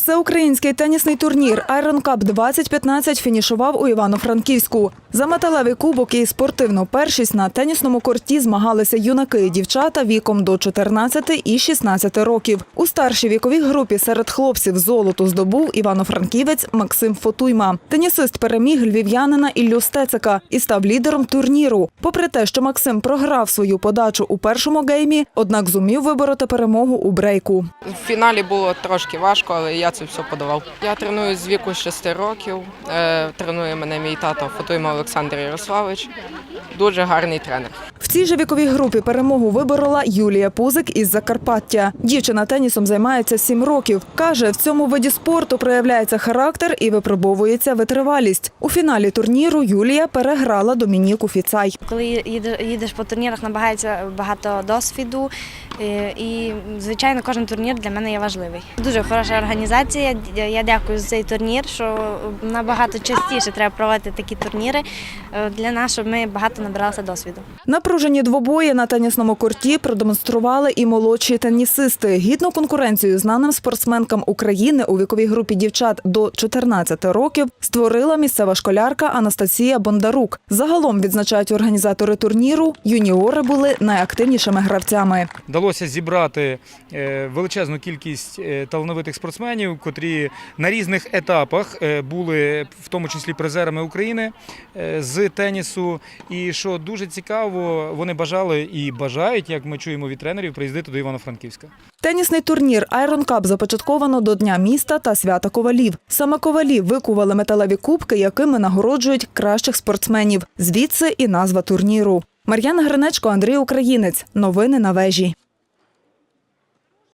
Всеукраїнський тенісний турнір Iron Cup 2015 фінішував у Івано-Франківську. За металевий кубок і спортивну першість на тенісному корті змагалися юнаки і дівчата віком до 14 і 16 років. У старшій віковій групі серед хлопців золото здобув івано-франківець Максим Фотуйма. Тенісист переміг львів'янина Іллю Стецика і став лідером турніру. Попри те, що Максим програв свою подачу у першому геймі, однак зумів вибороти перемогу у брейку. В фіналі було трошки важко, але я це все подавав. Я треную з віку 6 років. Е, тренує мене мій тато Фотуйма Олександр Ярославович. Дуже гарний тренер. Цій же віковій групі перемогу виборола Юлія Пузик із Закарпаття. Дівчина тенісом займається сім років. Каже, в цьому виді спорту проявляється характер і випробовується витривалість. У фіналі турніру Юлія переграла Домініку Фіцай. Коли їдеш по турнірах, набагається багато досвіду. е, І, звичайно, кожен турнір для мене є важливий. Дуже хороша організація. Я дякую за цей турнір, що набагато частіше треба проводити такі турніри е, для нас, щоб ми багато набиралися досвіду. Напружені двобої на тенісному корті продемонстрували і молодші тенісисти. Гідну конкуренцію знаним спортсменкам України у віковій групі дівчат до 14 років створила місцева школярка Анастасія Бондарук. Загалом відзначають організатори турніру. Юніори були найактивнішими гравцями. Вдалося зібрати е, величезну кількість е, талановитих спортсменів, котрі на різних етапах е, були в тому числі призерами України з тенісу. І що дуже цікаво, вони бажали і бажають, як ми чуємо від тренерів, приїздити до Івано-Франківська. Тенісний турнір Iron Cup започатковано до Дня міста та свята ковалів. Саме ковалі викували металеві кубки, якими нагороджують кращих спортсменів. Звідси і назва турніру. Мар'яна Гринечко, Андрій Українець. Новини на вежі.